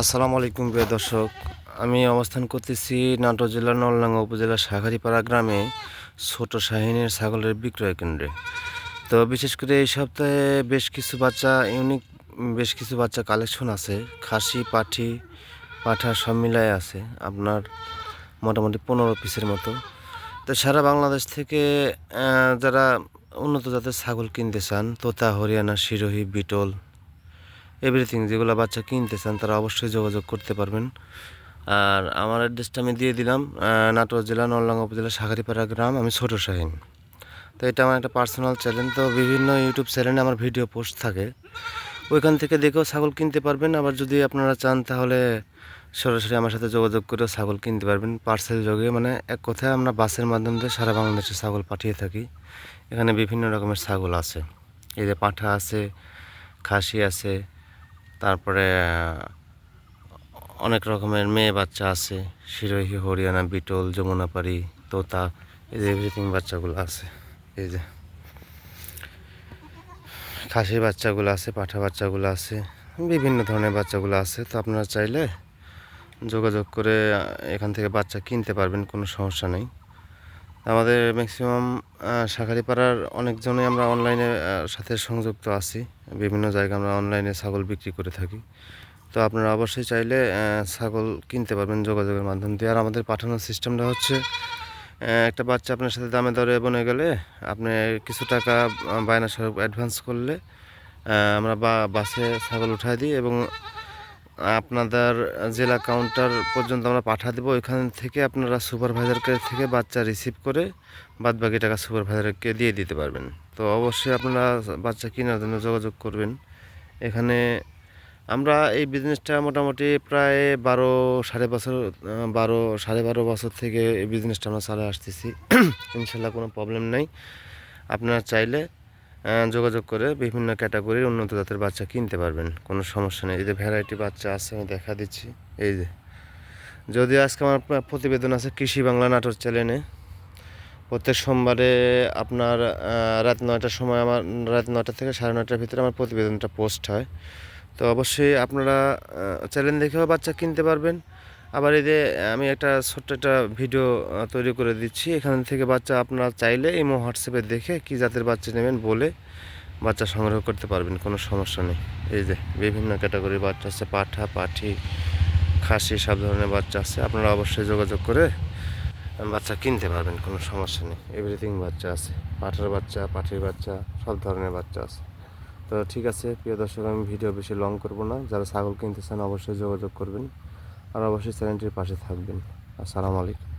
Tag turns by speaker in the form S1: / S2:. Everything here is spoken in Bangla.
S1: আসসালামু আলাইকুম প্রিয় দর্শক। আমি অবস্থান করতেছি নাটোর জেলার নলডাঙ্গা উপজেলার শাখারিপাড়া গ্রামে ছোট শাহিনের ছাগলের বিক্রয় কেন্দ্রে। তো বিশেষ করে এই সপ্তাহে বেশ কিছু বাচ্চা, ইউনিক বেশ কিছু বাচ্চা কালেকশন আছে। খাসি, পাঠি, পাঠা সব মিলায় আছে আপনার মোটামুটি পনেরো পিসের মতো। তো সারা বাংলাদেশ থেকে যারা উন্নত জাতের ছাগল কিনতে চান, তোতা, হরিয়ানা সিরোহি বিটল এভরিথিং যেগুলো বাচ্চা কিনতে চান তারা অবশ্যই যোগাযোগ করতে পারবেন। আর আমার অ্যাড্রেসটা আমি দিয়ে দিলাম নাটোর জেলা, নলডাঙ্গা উপজেলা শাখারিপাড়া গ্রাম, আমি ছোট শাহিন। তো এটা আমার একটা পার্সোনাল চ্যানেল তো বিভিন্ন ইউটিউব চ্যানেলে আমার ভিডিও পোস্ট থাকে। ওইখান থেকে দেখেও ছাগল কিনতে পারবেন, আবার যদি আপনারা চান তাহলে সরাসরি আমার সাথে যোগাযোগ করেও ছাগল কিনতে পারবেন। পার্সেল যোগে মানে এক কথায় আমরা বাসের মাধ্যম দিয়ে সারা বাংলাদেশে ছাগল পাঠিয়ে থাকি। এখানে বিভিন্ন রকমের ছাগল আছে। এই যে পাঁঠা আছে, খাসি আছে তারপরে অনেক রকমের মেয়ে বাচ্চা আছে, শিরোহী, হরিয়ানা, বিটল যমুনাপাড়ি তোতা, এই যে এভরিথিং বাচ্চাগুলো আছে, এই যে। খাসির বাচ্চাগুলো আছে, পাঠা বাচ্চাগুলো আছে, বিভিন্ন ধরনের বাচ্চাগুলো আছে, তো আপনারা চাইলে যোগাযোগ করে এখান থেকে বাচ্চা কিনতে পারবেন, কোনো সমস্যা নেই। আমাদের ম্যাক্সিমাম শাখারিপাড়ার অনেকজনই আমরা অনলাইনে সাথে সংযুক্ত আছি। বিভিন্ন জায়গায় আমরা অনলাইনে ছাগল বিক্রি করে থাকি। তো আপনারা অবশ্যই চাইলে ছাগল কিনতে পারবেন যোগাযোগের মাধ্যম দিয়ে। আর আমাদের পাঠানোর সিস্টেমটা হচ্ছে একটা বাচ্চা আপনার সাথে দামে দরে বনে গেলে আপনি কিছু টাকা বায়না স্বরূপ অ্যাডভান্স করলে আমরা বা, বাসে ছাগল উঠাই দিই এবং আপনাদের জেলা কাউন্টার পর্যন্ত আমরা পাঠা দেবো। ওইখান থেকে আপনারা সুপারভাইজারকে থেকে বাচ্চা রিসিভ করে বাদ বাকি টাকা সুপারভাইজারকে দিয়ে দিতে পারবেন। তো অবশ্যই আপনারা বাচ্চা কেনার জন্য যোগাযোগ করবেন। এখানে আমরা এই বিজনেসটা মোটামুটি প্রায় বারো, সাড়ে বছর বারো, সাড়ে বারো বছর থেকে এই বিজনেসটা আমরা চালিয়ে আসতেছি। ইনশাল্লাহ কোনো প্রবলেম নেই। আপনারা চাইলে যোগাযোগ করে বিভিন্ন ক্যাটাগরির উন্নত জাতের বাচ্চা কিনতে পারবেন। কোনো সমস্যা নেই। এই যে ভ্যারাইটি বাচ্চা আছে, আমি দেখা দিচ্ছি। এই যে, যদি আজকে আমার প্রতিবেদন আছে কৃষি বাংলা নাটোর চ্যানেলে প্রত্যেক সোমবারে আপনার রাত নয়টার সময় আমার, রাত নয়টা থেকে সাড়ে নয়টার ভিতরে আমার প্রতিবেদনটা পোস্ট হয়। তো অবশ্যই আপনারা চ্যানেল দেখেও বাচ্চা কিনতে পারবেন। আবার এই যে আমি একটা ছোট্ট একটা ভিডিও তৈরি করে দিচ্ছি। এখান থেকে বাচ্চা আপনারা চাইলে এই হোয়াটসঅ্যাপে দেখে কী জাতের বাচ্চা নেবেন বলে বাচ্চা সংগ্রহ করতে পারবেন, কোনো সমস্যা নেই। এই যে, বিভিন্ন ক্যাটাগরির বাচ্চা আছে, পাঠা, পাঠি, খাসি, সব ধরনের বাচ্চা আছে। আপনারা অবশ্যই যোগাযোগ করে বাচ্চা কিনতে পারবেন, কোনো সমস্যা নেই। এভরিথিং বাচ্চা আছে, পাঠার বাচ্চা, পাঠির বাচ্চা, সব ধরনের বাচ্চা আছে। তো ঠিক আছে, প্রিয় দর্শক, আমি ভিডিও বেশি লং করব না। যারা ছাগল কিনতে চান অবশ্যই যোগাযোগ করবেন। আর অবশ্যই চ্যানেলটির পাশে থাকবেন। আসসালামু আলাইকুম।